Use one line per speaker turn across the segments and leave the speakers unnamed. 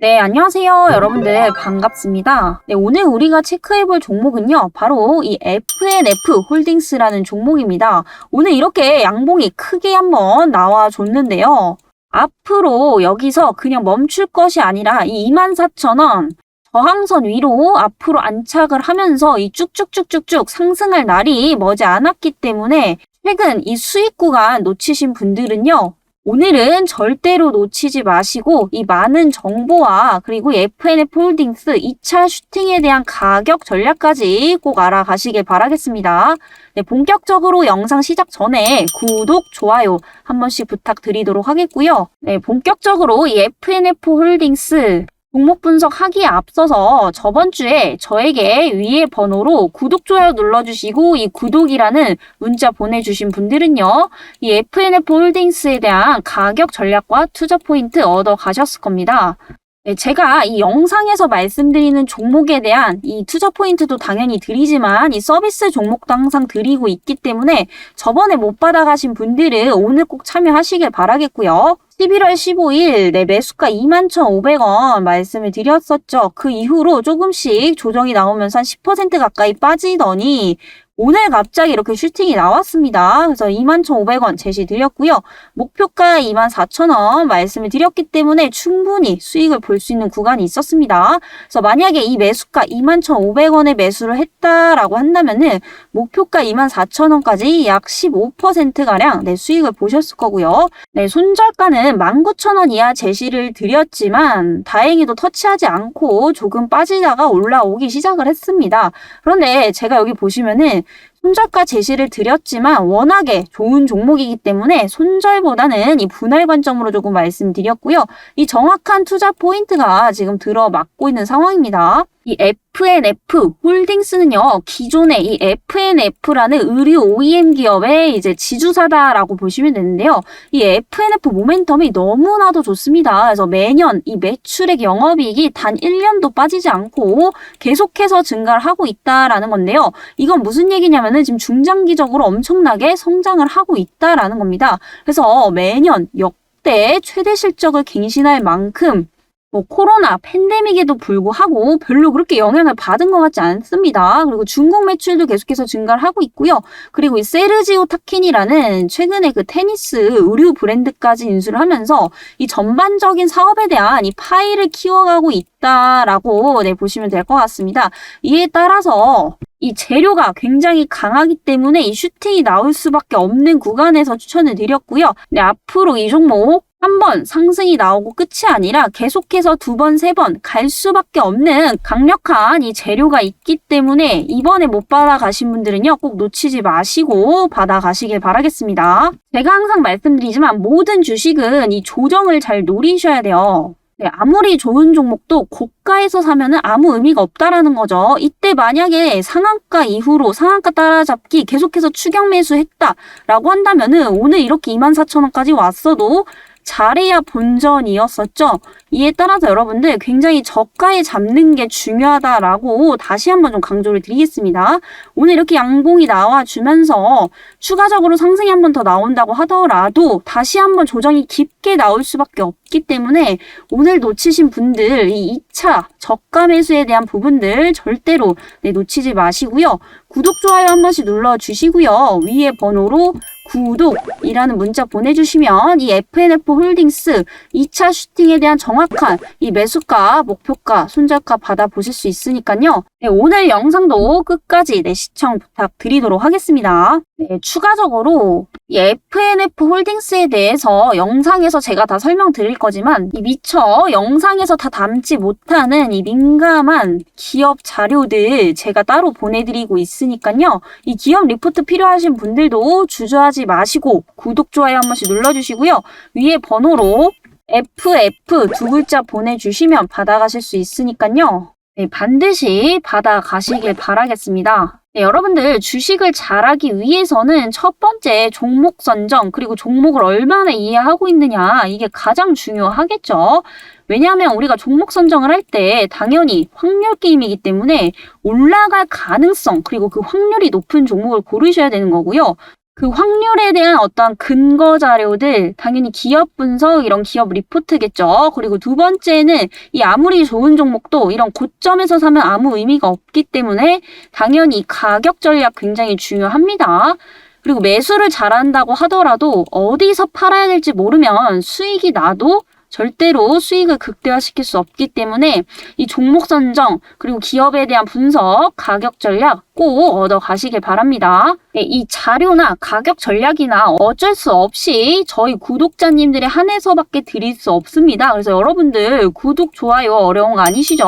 네, 안녕하세요. 여러분들 반갑습니다. 네, 오늘 우리가 체크해 볼 종목은요. 바로 이 FNF 홀딩스라는 종목입니다. 오늘 이렇게 양봉이 크게 한번 나와 줬는데요. 앞으로 여기서 그냥 멈출 것이 아니라 이 24,000원 저항선 위로 앞으로 안착을 하면서 이 쭉쭉쭉쭉쭉 상승할 날이 머지 않았기 때문에 최근 이 수익 구간 놓치신 분들은요. 오늘은 절대로 놓치지 마시고 이 많은 정보와 그리고 이 FNF 홀딩스 2차 슈팅에 대한 가격 전략까지 꼭 알아가시길 바라겠습니다. 네, 본격적으로 영상 시작 전에 구독, 좋아요 한 번씩 부탁드리도록 하겠고요. 네, 본격적으로 이 FNF 홀딩스 종목 분석하기에 앞서서 저번 주에 저에게 위에 번호로 구독, 좋아요 눌러주시고 이 구독이라는 문자 보내주신 분들은요. 이 FNF 홀딩스에 대한 가격 전략과 투자 포인트 얻어 가셨을 겁니다. 네, 제가 이 영상에서 말씀드리는 종목에 대한 이 투자 포인트도 당연히 드리지만 이 서비스 종목도 항상 드리고 있기 때문에 저번에 못 받아가신 분들은 오늘 꼭 참여하시길 바라겠고요. 11월 15일 내 매수가 21,500원 말씀을 드렸었죠. 그 이후로 조금씩 조정이 나오면서 한 10% 가까이 빠지더니 오늘 갑자기 이렇게 슈팅이 나왔습니다. 그래서 21,500원 제시 드렸고요. 목표가 24,000원 말씀을 드렸기 때문에 충분히 수익을 볼 수 있는 구간이 있었습니다. 그래서 만약에 이 매수가 21,500원에 매수를 했다라고 한다면은 목표가 24,000원까지 약 15%가량 네, 수익을 보셨을 거고요. 네, 손절가는 19,000원 이하 제시를 드렸지만 다행히도 터치하지 않고 조금 빠지다가 올라오기 시작을 했습니다. 그런데 제가 여기 보시면은 손절가 제시를 드렸지만 워낙에 좋은 종목이기 때문에 손절보다는 이 분할 관점으로 조금 말씀드렸고요. 이 정확한 투자 포인트가 지금 들어맞고 있는 상황입니다. 이 FNF 홀딩스는요, 기존의 이 FNF라는 의류 OEM 기업의 이제 지주사다라고 보시면 되는데요. 이 FNF 모멘텀이 너무나도 좋습니다. 그래서 매년 이 매출액 영업이익이 단 1년도 빠지지 않고 계속해서 증가를 하고 있다라는 건데요. 이건 무슨 얘기냐면은 지금 중장기적으로 엄청나게 성장을 하고 있다라는 겁니다. 그래서 매년 역대 최대 실적을 갱신할 만큼 뭐 코로나 팬데믹에도 불구하고 별로 그렇게 영향을 받은 것 같지 않습니다. 그리고 중국 매출도 계속해서 증가를 하고 있고요. 그리고 이 세르지오 타킨이라는 최근에 그 테니스 의류 브랜드까지 인수를 하면서 이 전반적인 사업에 대한 이 파이를 키워가고 있다라고 네, 보시면 될 것 같습니다. 이에 따라서 이 재료가 굉장히 강하기 때문에 이 슈팅이 나올 수밖에 없는 구간에서 추천을 드렸고요. 네, 앞으로 이 종목 한 번 상승이 나오고 끝이 아니라 계속해서 두 번, 세 번 갈 수밖에 없는 강력한 이 재료가 있기 때문에 이번에 못 받아가신 분들은요, 꼭 놓치지 마시고 받아가시길 바라겠습니다. 제가 항상 말씀드리지만 모든 주식은 이 조정을 잘 노리셔야 돼요. 네, 아무리 좋은 종목도 고가에서 사면은 아무 의미가 없다라는 거죠. 이때 만약에 상한가 이후로 상한가 따라잡기 계속해서 추격 매수했다라고 한다면은 오늘 이렇게 24,000원까지 왔어도 잘해야 본전이었었죠. 이에 따라서 여러분들 굉장히 저가에 잡는 게 중요하다라고 다시 한번 좀 강조를 드리겠습니다. 오늘 이렇게 양봉이 나와주면서 추가적으로 상승이 한 번 더 나온다고 하더라도 다시 한번 조정이 깊게 나올 수밖에 없기 때문에 오늘 놓치신 분들 이 2차 저가 매수에 대한 부분들 절대로 네, 놓치지 마시고요. 구독, 좋아요 한 번씩 눌러주시고요. 위에 번호로 구독이라는 문자 보내주시면 이 FNF 홀딩스 2차 슈팅에 대한 정확한 이 매수가, 목표가, 손절가 받아보실 수 있으니까요. 네, 오늘 영상도 끝까지 네, 시청 부탁드리도록 하겠습니다. 네, 추가적으로 이 FNF 홀딩스에 대해서 영상에서 제가 다 설명드릴 거지만 이 미처 영상에서 다 담지 못하는 이 민감한 기업 자료들 제가 따로 보내드리고 있으니까요. 이 기업 리포트 필요하신 분들도 주저하지 마시고 구독, 좋아요 한 번씩 눌러주시고요. 위에 번호로 FF 두 글자 보내주시면 받아가실 수 있으니까요. 네, 반드시 받아가시길 바라겠습니다. 네, 여러분들 주식을 잘하기 위해서는 첫 번째 종목 선정 그리고 종목을 얼마나 이해하고 있느냐 이게 가장 중요하겠죠. 왜냐하면 우리가 종목 선정을 할 때 당연히 확률 게임이기 때문에 올라갈 가능성 그리고 그 확률이 높은 종목을 고르셔야 되는 거고요. 그 확률에 대한 어떤 근거 자료들, 당연히 기업 분석, 이런 기업 리포트겠죠. 그리고 두 번째는 이 아무리 좋은 종목도 이런 고점에서 사면 아무 의미가 없기 때문에 당연히 가격 전략 굉장히 중요합니다. 그리고 매수를 잘한다고 하더라도 어디서 팔아야 될지 모르면 수익이 나도 절대로 수익을 극대화시킬 수 없기 때문에 이 종목 선정 그리고 기업에 대한 분석, 가격 전략 꼭 얻어 가시길 바랍니다. 네, 이 자료나 가격 전략이나 어쩔 수 없이 저희 구독자님들의 한해서밖에 드릴 수 없습니다. 그래서 여러분들 구독, 좋아요 어려운 거 아니시죠?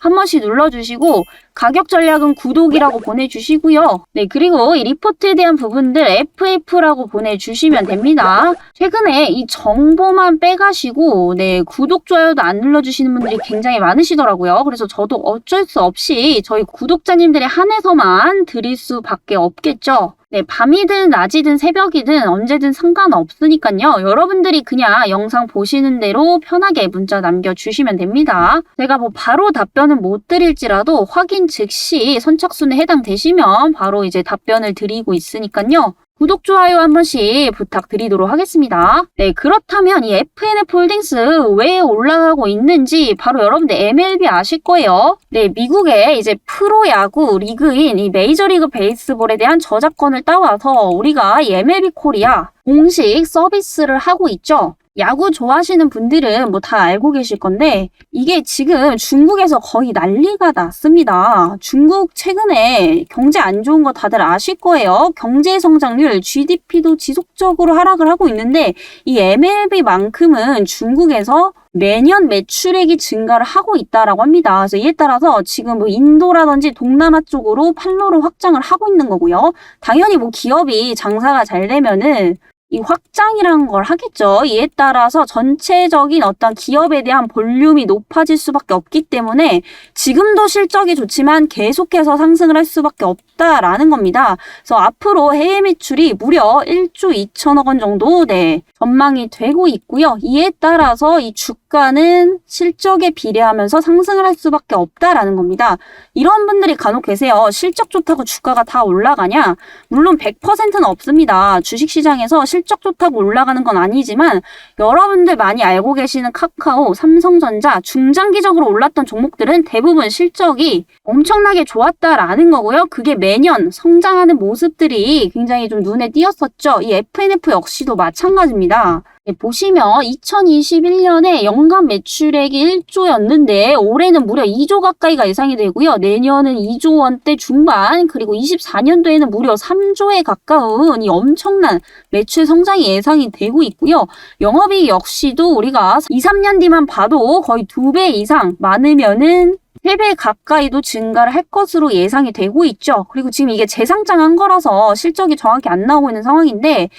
한 번씩 눌러주시고 가격 전략은 구독이라고 보내주시고요. 네, 그리고 이 리포트에 대한 부분들 FF라고 보내주시면 됩니다. 최근에 이 정보만 빼가시고, 네, 구독, 좋아요도 안 눌러주시는 분들이 굉장히 많으시더라고요. 그래서 저도 어쩔 수 없이 저희 구독자님들의 한해서만 드릴 수밖에 없겠죠. 네, 밤이든 낮이든 새벽이든 언제든 상관없으니까요. 여러분들이 그냥 영상 보시는 대로 편하게 문자 남겨주시면 됩니다. 제가 뭐 바로 답변은 못 드릴지라도 확인 즉시 선착순에 해당되시면 바로 이제 답변을 드리고 있으니까요. 구독, 좋아요 한 번씩 부탁드리도록 하겠습니다. 네, 그렇다면 이 FNF 홀딩스 왜 올라가고 있는지 바로 여러분들 MLB 아실 거예요. 네, 미국의 이제 프로야구 리그인 이 메이저리그 베이스볼에 대한 저작권을 따와서 우리가 이 MLB 코리아 공식 서비스를 하고 있죠. 야구 좋아하시는 분들은 뭐 다 알고 계실 건데 이게 지금 중국에서 거의 난리가 났습니다. 중국 최근에 경제 안 좋은 거 다들 아실 거예요. 경제 성장률 GDP도 지속적으로 하락을 하고 있는데 이 MLB만큼은 중국에서 매년 매출액이 증가를 하고 있다라고 합니다. 그래서 이에 따라서 지금 뭐 인도라든지 동남아 쪽으로 판로를 확장을 하고 있는 거고요. 당연히 뭐 기업이 장사가 잘 되면은 이 확장이라는 걸 하겠죠. 이에 따라서 전체적인 어떤 기업에 대한 볼륨이 높아질 수밖에 없기 때문에 지금도 실적이 좋지만 계속해서 상승을 할 수밖에 없다라는 겁니다. 그래서 앞으로 해외 매출이 무려 1조 2천억 원 정도 네, 전망이 되고 있고요. 이에 따라서 이 주가는 실적에 비례하면서 상승을 할 수밖에 없다라는 겁니다. 이런 분들이 간혹 계세요. 실적 좋다고 주가가 다 올라가냐? 물론 100%는 없습니다. 주식시장에서 실적 좋다고 올라가는 건 아니지만 여러분들 많이 알고 계시는 카카오, 삼성전자 중장기적으로 올랐던 종목들은 대부분 실적이 엄청나게 좋았다라는 거고요. 그게 매년 성장하는 모습들이 굉장히 좀 눈에 띄었었죠. 이 FNF 역시도 마찬가지입니다. 네, 보시면 2021년에 연간 매출액이 1조였는데 올해는 무려 2조 가까이가 예상이 되고요. 내년은 2조 원대 중반 그리고 24년도에는 무려 3조에 가까운 이 엄청난 매출 성장이 예상이 되고 있고요. 영업이익 역시도 우리가 2, 3년 뒤만 봐도 거의 2배 이상 많으면은 3배 가까이도 증가를 할 것으로 예상이 되고 있죠. 그리고 지금 이게 재상장한 거라서 실적이 정확히 안 나오고 있는 상황인데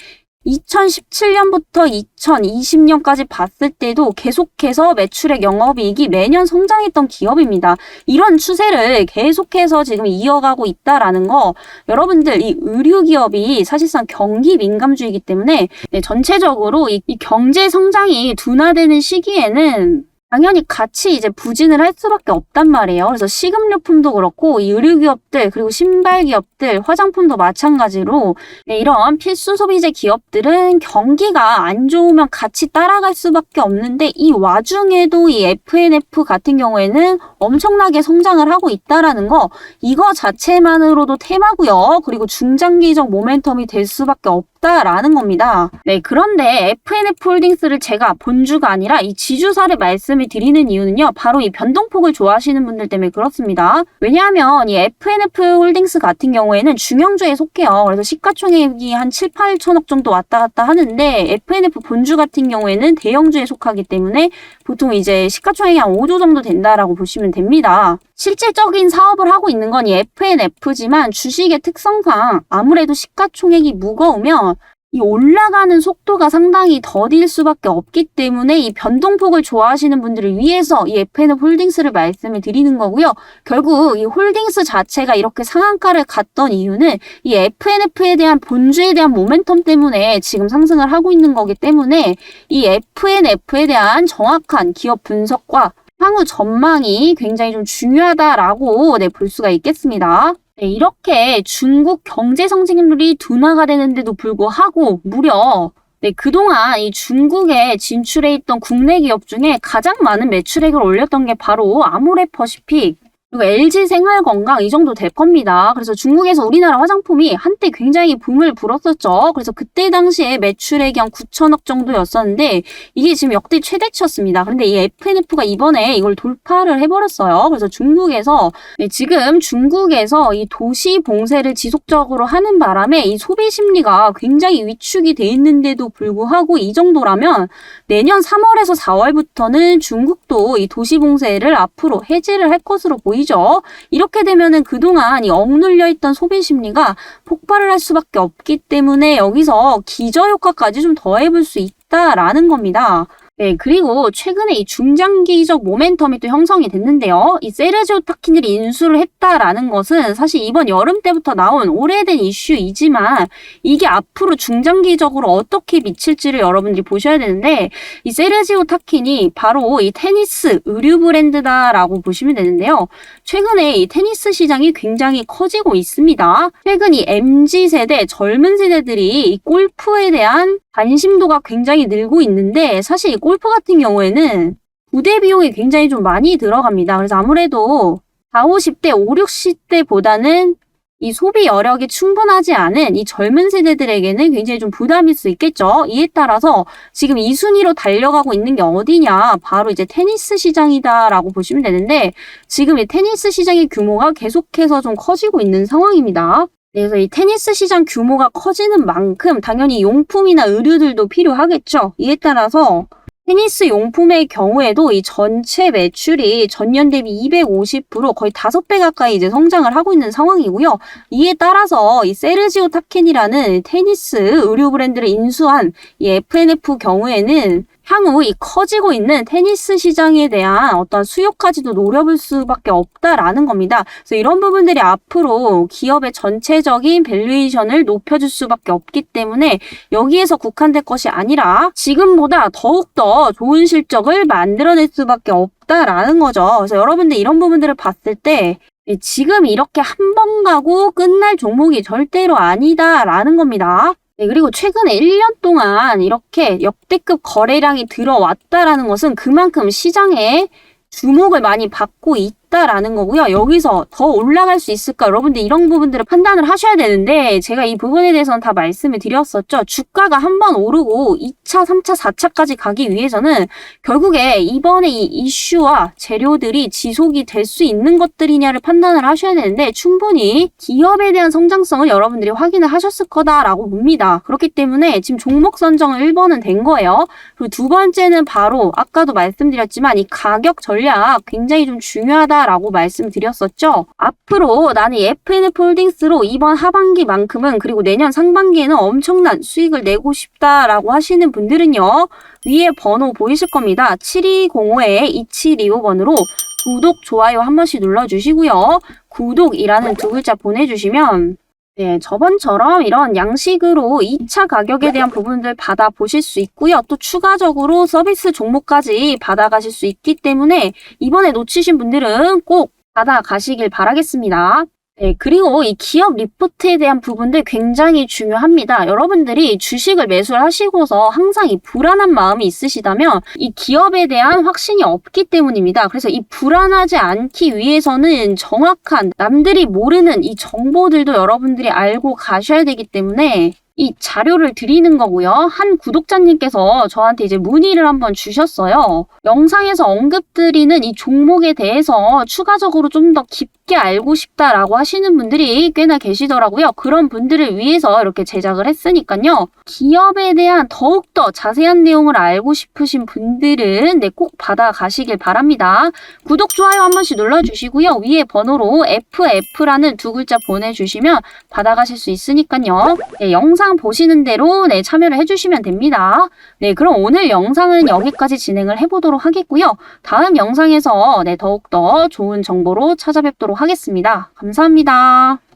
2017년부터 2020년까지 봤을 때도 계속해서 매출액 영업이익이 매년 성장했던 기업입니다. 이런 추세를 계속해서 지금 이어가고 있다라는 거 여러분들 이 의류 기업이 사실상 경기 민감주이기 때문에 네, 전체적으로 이, 이 경제 성장이 둔화되는 시기에는 당연히 같이 이제 부진을 할 수밖에 없단 말이에요. 그래서 식음료품도 그렇고 이 의류기업들 그리고 신발 기업들 화장품도 마찬가지로 네, 이런 필수 소비재 기업들은 경기가 안 좋으면 같이 따라갈 수밖에 없는데 이 와중에도 이 FNF 같은 경우에는 엄청나게 성장을 하고 있다라는 거 이거 자체만으로도 테마고요. 그리고 중장기적 모멘텀이 될 수밖에 없 다라는 겁니다. 네, 그런데 FNF 홀딩스를 제가 본주가 아니라 이 지주사를 말씀을 드리는 이유는요. 바로 이 변동폭을 좋아하시는 분들 때문에 그렇습니다. 왜냐하면 이 FNF 홀딩스 같은 경우에는 중형주에 속해요. 그래서 시가총액이 한 7, 8천억 정도 왔다 갔다 하는데 FNF 본주 같은 경우에는 대형주에 속하기 때문에 보통 이제 시가총액이 한 5조 정도 된다라고 보시면 됩니다. 실질적인 사업을 하고 있는 건 이 FNF지만 주식의 특성상 아무래도 시가총액이 무거우면 이 올라가는 속도가 상당히 더딜 수밖에 없기 때문에 이 변동폭을 좋아하시는 분들을 위해서 이 FNF 홀딩스를 말씀을 드리는 거고요. 결국 이 홀딩스 자체가 이렇게 상한가를 갔던 이유는 이 FNF에 대한 본주에 대한 모멘텀 때문에 지금 상승을 하고 있는 거기 때문에 이 FNF에 대한 정확한 기업 분석과 향후 전망이 굉장히 좀 중요하다라고 네, 볼 수가 있겠습니다. 네, 이렇게 중국 경제 성장률이 둔화가 되는데도 불구하고 무려 네, 그동안 이 중국에 진출해 있던 국내 기업 중에 가장 많은 매출액을 올렸던 게 바로 아모레퍼시픽 그리고 LG 생활건강 이 정도 될 겁니다. 그래서 중국에서 우리나라 화장품이 한때 굉장히 붐을 불었었죠. 그래서 그때 당시에 매출액이 한 9천억 정도였었는데 이게 지금 역대 최대치였습니다. 그런데 이 FNF가 이번에 이걸 돌파를 해버렸어요. 그래서 중국에서 네, 지금 중국에서 이 도시 봉쇄를 지속적으로 하는 바람에 이 소비 심리가 굉장히 위축이 돼 있는데도 불구하고 이 정도라면 내년 3월에서 4월부터는 중국도 이 도시 봉쇄를 앞으로 해제를 할 것으로 보이 죠. 이렇게 되면은 그동안 이 억눌려 있던 소비 심리가 폭발을 할 수밖에 없기 때문에 여기서 기저 효과까지 좀 더해볼 수 있다라는 겁니다. 네, 그리고 최근에 이 중장기적 모멘텀이 또 형성이 됐는데요. 이 세르지오 타키니를 인수를 했다라는 것은 사실 이번 여름 때부터 나온 오래된 이슈이지만 이게 앞으로 중장기적으로 어떻게 미칠지를 여러분들이 보셔야 되는데 이 세르지오 타킨이 바로 이 테니스 의류 브랜드다라고 보시면 되는데요. 최근에 이 테니스 시장이 굉장히 커지고 있습니다. 최근 이 MZ 세대 젊은 세대들이 이 골프에 대한 관심도가 굉장히 늘고 있는데 사실 이 골프 같은 경우에는 부대 비용이 굉장히 좀 많이 들어갑니다. 그래서 아무래도 4, 50대, 5, 60대보다는 이 소비 여력이 충분하지 않은 이 젊은 세대들에게는 굉장히 좀 부담일 수 있겠죠. 이에 따라서 지금 이 순위로 달려가고 있는 게 어디냐? 바로 이제 테니스 시장이다라고 보시면 되는데 지금 이 테니스 시장의 규모가 계속해서 좀 커지고 있는 상황입니다. 그래서 이 테니스 시장 규모가 커지는 만큼 당연히 용품이나 의류들도 필요하겠죠. 이에 따라서 테니스 용품의 경우에도 이 전체 매출이 전년 대비 250% 거의 5배 가까이 이제 성장을 하고 있는 상황이고요. 이에 따라서 이 세르지오 타켄이라는 테니스 의류 브랜드를 인수한 이 FNF 경우에는 향후 이 커지고 있는 테니스 시장에 대한 어떤 수요까지도 노려볼 수밖에 없다라는 겁니다. 그래서 이런 부분들이 앞으로 기업의 전체적인 밸류에이션을 높여줄 수밖에 없기 때문에 여기에서 국한될 것이 아니라 지금보다 더욱더 좋은 실적을 만들어낼 수밖에 없다라는 거죠. 그래서 여러분들 이런 부분들을 봤을 때 지금 이렇게 한 번 가고 끝날 종목이 절대로 아니다라는 겁니다. 네, 그리고 최근에 1년 동안 이렇게 역대급 거래량이 들어왔다라는 것은 그만큼 시장에 주목을 많이 받고 있 다라는 거고요. 여기서 더 올라갈 수 있을까? 여러분들 이런 부분들을 판단을 하셔야 되는데 제가 이 부분에 대해서는 다 말씀을 드렸었죠. 주가가 한 번 오르고 2차, 3차, 4차까지 가기 위해서는 결국에 이번에 이 이슈와 재료들이 지속이 될 수 있는 것들이냐를 판단을 하셔야 되는데 충분히 기업에 대한 성장성을 여러분들이 확인을 하셨을 거다라고 봅니다. 그렇기 때문에 지금 종목 선정은 1번은 된 거예요. 그리고 두 번째는 바로 아까도 말씀드렸지만 이 가격 전략 굉장히 좀 중요하다 라고 말씀드렸었죠. 앞으로 나는 이 FNF 홀딩스로 이번 하반기만큼은 그리고 내년 상반기에는 엄청난 수익을 내고 싶다라고 하시는 분들은요. 위에 번호 보이실 겁니다. 7205-2725번으로 구독, 좋아요 한 번씩 눌러주시고요. 구독이라는 두 글자 보내주시면 네, 저번처럼 이런 양식으로 2차 가격에 대한 부분들 받아보실 수 있고요. 또 추가적으로 서비스 종목까지 받아가실 수 있기 때문에 이번에 놓치신 분들은 꼭 받아가시길 바라겠습니다. 네, 그리고 이 기업 리포트에 대한 부분들 굉장히 중요합니다. 여러분들이 주식을 매수하시고서 항상 이 불안한 마음이 있으시다면 이 기업에 대한 확신이 없기 때문입니다. 그래서 이 불안하지 않기 위해서는 정확한 남들이 모르는 이 정보들도 여러분들이 알고 가셔야 되기 때문에 이 자료를 드리는 거고요. 한 구독자님께서 저한테 이제 문의를 한번 주셨어요. 영상에서 언급드리는 이 종목에 대해서 추가적으로 좀 더 깊게 알고 싶다라고 하시는 분들이 꽤나 계시더라고요. 그런 분들을 위해서 이렇게 제작을 했으니까요. 기업에 대한 더욱더 자세한 내용을 알고 싶으신 분들은 네, 꼭 받아가시길 바랍니다. 구독, 좋아요 한 번씩 눌러주시고요. 위에 번호로 FF라는 두 글자 보내주시면 받아가실 수 있으니까요. 네, 영상 보시는 대로 네, 참여를 해주시면 됩니다. 네, 그럼 오늘 영상은 여기까지 진행을 해보도록 하겠고요. 다음 영상에서 네, 더욱더 좋은 정보로 찾아뵙도록 하겠습니다. 감사합니다.